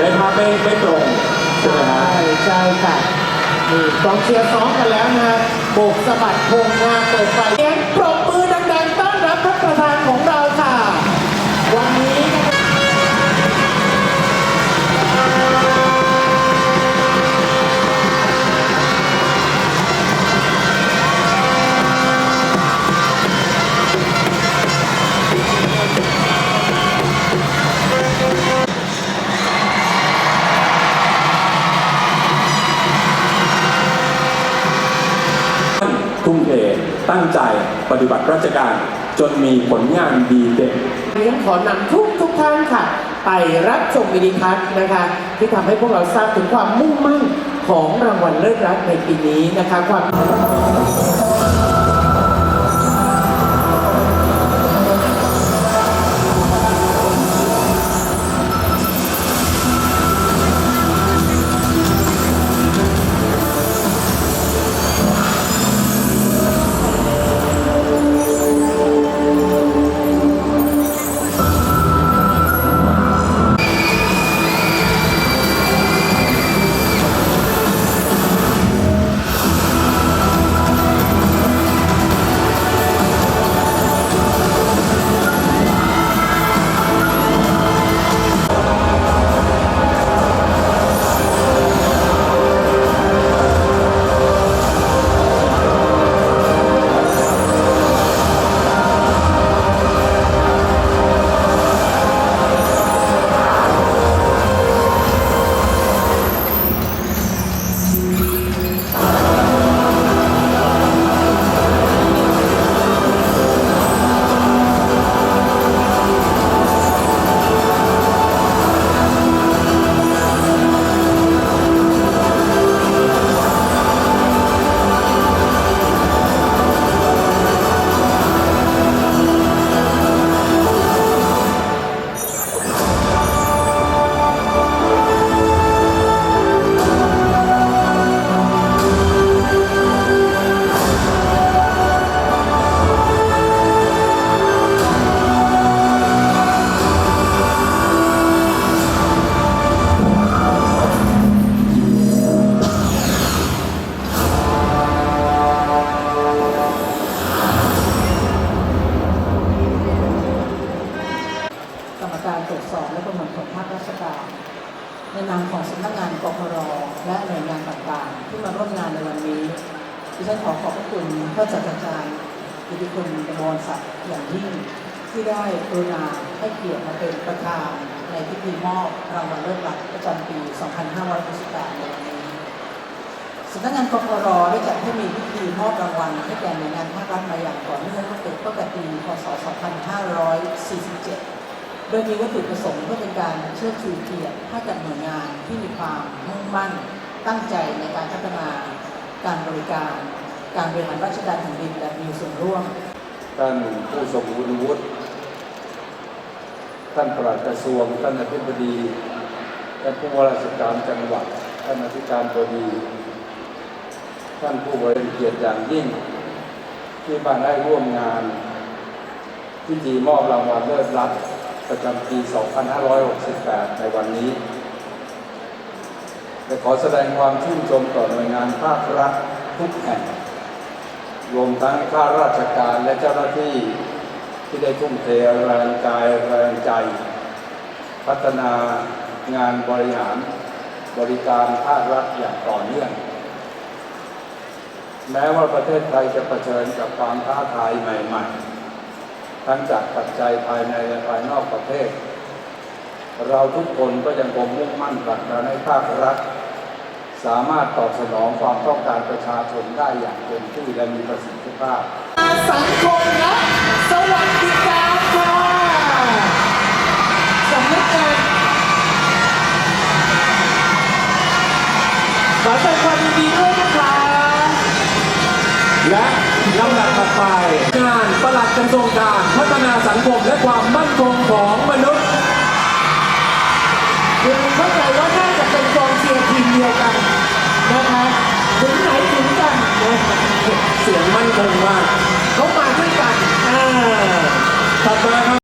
ได้ภาพไม่ไม่ตรงใช่ไหมฮะ ใช่ค่ะนี่กองเชียร์ซ้อมกันแล้วนะฮะโบกสะบัดพงงาเปิดไฟ ตั้งใจปฏิบัติราชการจนมีผลงานดีเด่นดิฉันขอนำทุกทุกท่านค่ะ ไปรับชมวิดีทัศน์นะคะ ที่ทำให้พวกเราทราบถึงความมุ่งมั่นของรางวัลเลิศรักในปีนี้นะคะความ นนามของสำนักงานกพรและหน่วยงานต่างๆ ที่มาร่วมงานในวันนี้ดิฉันขอขอบพระคุณท่านศาสตราจารย์กิติคุณบวรศักดิ์อย่างยิ่งที่ได้กรุณาให้เกียรติมาเป็นประธานในพิธีมอบรางวัลเลิศหลักประจำปี 2568ในวันนี้สำนักงานกพรได้จัดให้มีพิธีมอบรางวัลให้แก่หน่วยงานภาครัฐมาอย่างต่อเนื่องตั้งแต่ปี พศ 2547 โดยมีวัตถุประสงค์เพื่อเป็นการเชิดชูเกียรติให้กับหน่วยงานที่มีความมุ่งมั่น ตั้งใจในการพัฒนา การบริการ การบริหารราชการแผ่นดินแบบมีส่วนร่วม ท่านผู้ทรงวุฒิวุฒิท่านปลัดกระทรวง ท่านอธิบดี ท่านผู้ว่าราชการจังหวัด ท่านอธิการบดี ท่านผู้บริเกียรติอย่างยิ่ง ที่มาได้ร่วมงานพิธีมอบรางวัลเลิศรัฐ ประจำปี 2568 ในวันนี้และขอแสดงความชื่นชมต่อหน่วยงานภาครัฐทุกแห่ง รวมทั้งข้าราชการและเจ้าหน้าที่ที่ได้ทุ่มเทแรงกายแรงใจ พัฒนางานบริหารบริการภาครัฐอย่างต่อเนื่อง แม้ว่าประเทศไทยจะเผชิญกับความท้าทายใหม่ ๆ ทั้งจากปัจจัยภายในและภายนอกประเทศ เราทุกคนก็ยังคงมุ่งมั่นผลักดันให้ภาครัฐ สามารถตอบสนองความต้องการประชาชนได้อย่างเต็มที่และมีประสิทธิภาพ สังคมและสวัสดิการค่ะสำนักงานขอแสดงความยินดีด้วยนะคะและลำดับถัดไปงานปลัดกระทรวงการพัฒนา สังคมและความมั่นคงของมนุษย์คือเข้าใจว่าน่าจะเป็นกองเชียร์ทีมเดียวกันนะคะถึงไหนถึงกันนะเสียงมั่นคงมากเขามาด้วยกันอ่าถัดมาครับ